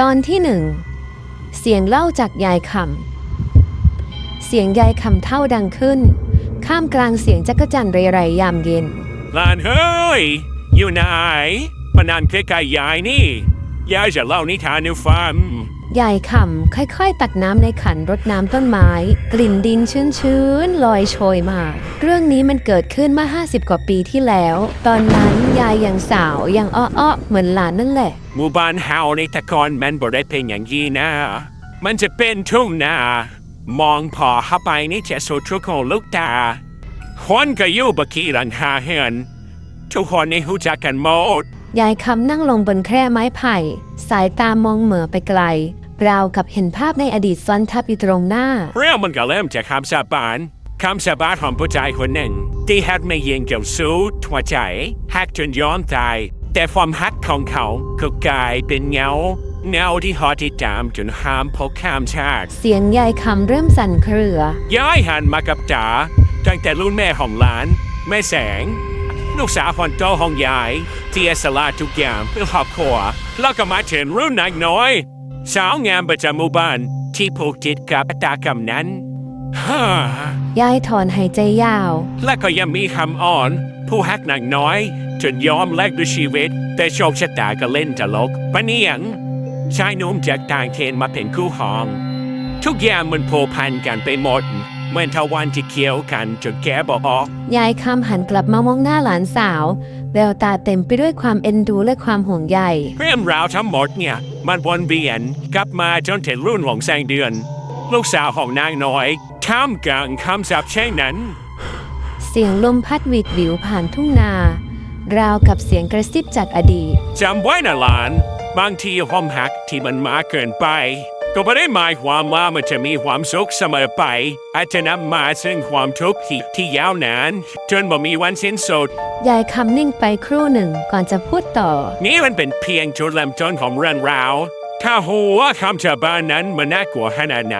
ตอนที่หนึ่งเสียงเล่าจากยายคำเสียงยายคำเท่าดังขึ้น ข้ามกลางเสียงจักรจันเรไรยามเย็น หลานเฮ้ย อยู่ไหนมานานใกล้ๆยายนี่ ยายจะเล่านิทานให้ฟังยายคำค่อยๆ ตักน้ำในขันรดน้ำต้นไม้ กลิ่นดินชื้นๆลอยโชยมา เรื่องนี้มันเกิดขึ้นเมื่อ50 กว่าปีที่แล้ว ตอนนั้นยายยังสาวยังอ้อๆเหมือนหลานนั่นแหละ หมู่บ้านเฮาในแตะกอนมันบ่ได้เป็นอย่างนี้นะ มันจะเป็นทุ่งนามองพอเข้าไปนี่จะสุดทุกคนลูกตาคนก็อยู่บกี้หลังหาเห็นทุกคนในหูจักกันหมด ยายคำนั่งลงบนแคร่ไม้ไผ่ สายตามองเหม่อไปไกล ราวกับเห็นภาพในอดีตซ้อนทับอยู่ตรงหน้า เรื่องมันก็เริ่มจากคำสาบานคำสาบานของผู้ชายคนหนึ่ง ที่ฮักไม่ยิงเจ้าสู้หัวใจฮักจนยอมตาย แต่ความฮักของเขาก็กลายเป็นเงาเงาที่หอติดตามจนห้ามพบข้ามชาติ เสียงยายคำเริ่มสั่นเครือ ย้ายหันมากับจ๋าตั้งแต่รุ่นแม่ของหลาน แม่แสง ลูกสาวคนโตของยายที่สละทุกอย่างเพื่อครอบครัวแล้วก็มาถึงรุ่นนายน้อย สาวงามประจำหมู่บ้านที่ผูกติดกับตากรรมนั้นฮ่ายายถอนหายใจยาว และก็ยังมีคำอ่อน ผู้ฮักนางน้อย จนยอมแลกด้วยชีวิต แต่โชคชะตาก็เล่นตลกปะเนียงชายหนุ่มจากต่างเทนมาเป็นคู่หอง ทุกอย่างมันโผพันกันไปหมด เหมือนทวันที่เคี้ยวกันจนแกบอกออกยายคำหันกลับมามองหน้าหลานสาว แววตาเต็มไปด้วยความเอ็นดูและความห่วงใย เรื่องราวทั้งหมดเนี่ย มันวนเวียนกลับมาจนถึงรุ่นของแสงเดือน ลูกสาวของนางน้อยท่ามกลางคำสาปแช่งนั้น เสียงลมพัดหวิดหวิวผ่านทุ่งนา ราวกับเสียงกระซิบจากอดีต จำไว้นะหลาน บางทีความหักที่มันมากเกินไป ก็ไม่ได้หมายความว่ามันจะมีความสุขเสมอไป อาจจะนำมาซึ่งความทุกข์ที่ที่ยาวนานจนบ่มีวันสิ้นสุด ยายคำนิ่งไปครู่หนึ่งก่อนจะพูดต่อ นี่มันเป็นเพียงจุดเริ่มต้นของเรื่องราว ถ้าหัวาคำชาวบ้านนั้นมันน่ากลัวขนาดไหน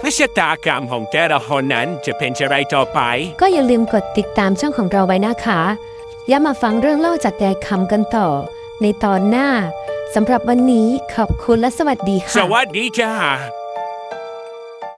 และชะตากรรมของแต่ละคนนั้นจะเป็นจะไรต่อไป ก็อย่าลืมกดติดตามช่องของเราไว้นะคะ อย่ามาฟังเรื่องเล่าจากยายคำกันต่อ ในตอนหน้า สำหรับวันนี้ขอบคุณและสวัสดีค่ะ สวัสดีจ้า